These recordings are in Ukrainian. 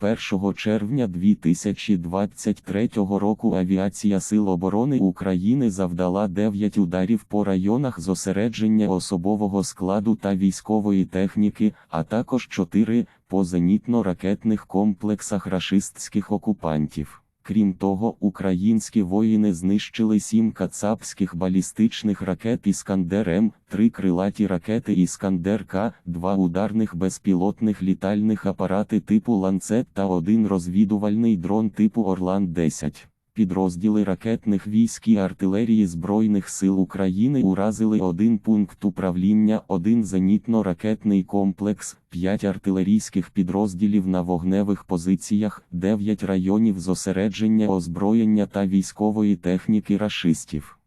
1 червня 2023 року Авіація Сил оборони України завдала 9 ударів по районах зосередження особового складу та військової техніки, а також 4 по зенітно-ракетних комплексах рашистських окупантів. Крім того, українські воїни знищили сім кацапських балістичних ракет Іскандер-М, три крилаті ракети Іскандер-К, два ударних безпілотних літальних апарати типу Ланцет та один розвідувальний дрон типу Орлан-10. Підрозділи ракетних військ і артилерії Збройних сил України уразили один пункт управління, один зенітно-ракетний комплекс, 5 артилерійських підрозділів на вогневих позиціях, 9 районів зосередження озброєння та військової техніки рашистів.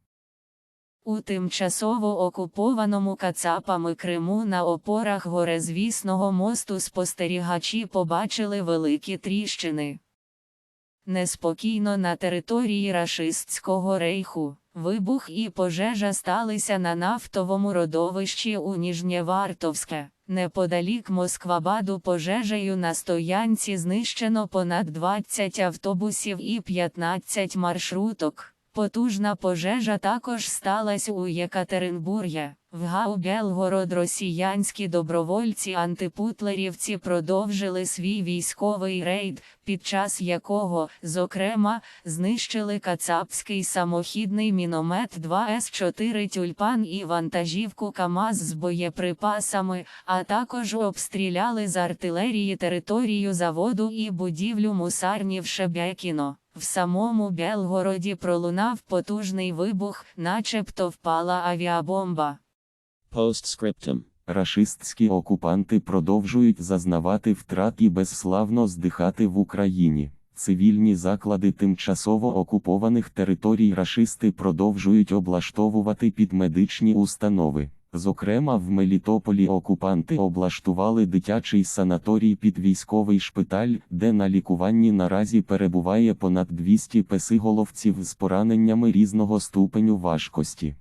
У тимчасово окупованому Кацапами Криму на опорах горезвісного мосту спостерігачі побачили великі тріщини. Неспокійно на території рашистського рейху. Вибух і пожежа сталися на нафтовому родовищі у Ніжнєвартовське. Неподалік Москвабаду пожежею на стоянці знищено понад 20 автобусів і 15 маршруток. Потужна пожежа також сталася у Єкатеринбургі. В Гау Белгород росіянські добровольці-антипутлерівці продовжили свій військовий рейд, під час якого, зокрема, знищили кацапський самохідний міномет 2С4 Тюльпан і вантажівку КАМАЗ з боєприпасами, а також обстріляли з артилерії територію заводу і будівлю мусарнів Шебекіно. В самому Белгороді пролунав потужний вибух, начебто впала авіабомба. Postscriptum. Рашистські окупанти продовжують зазнавати втрат і безславно здихати в Україні. Цивільні заклади тимчасово окупованих територій рашисти продовжують облаштовувати під медичні установи. Зокрема, в Мелітополі окупанти облаштували дитячий санаторій під військовий шпиталь, де на лікуванні наразі перебуває понад 200 песиголовців з пораненнями різного ступеню важкості.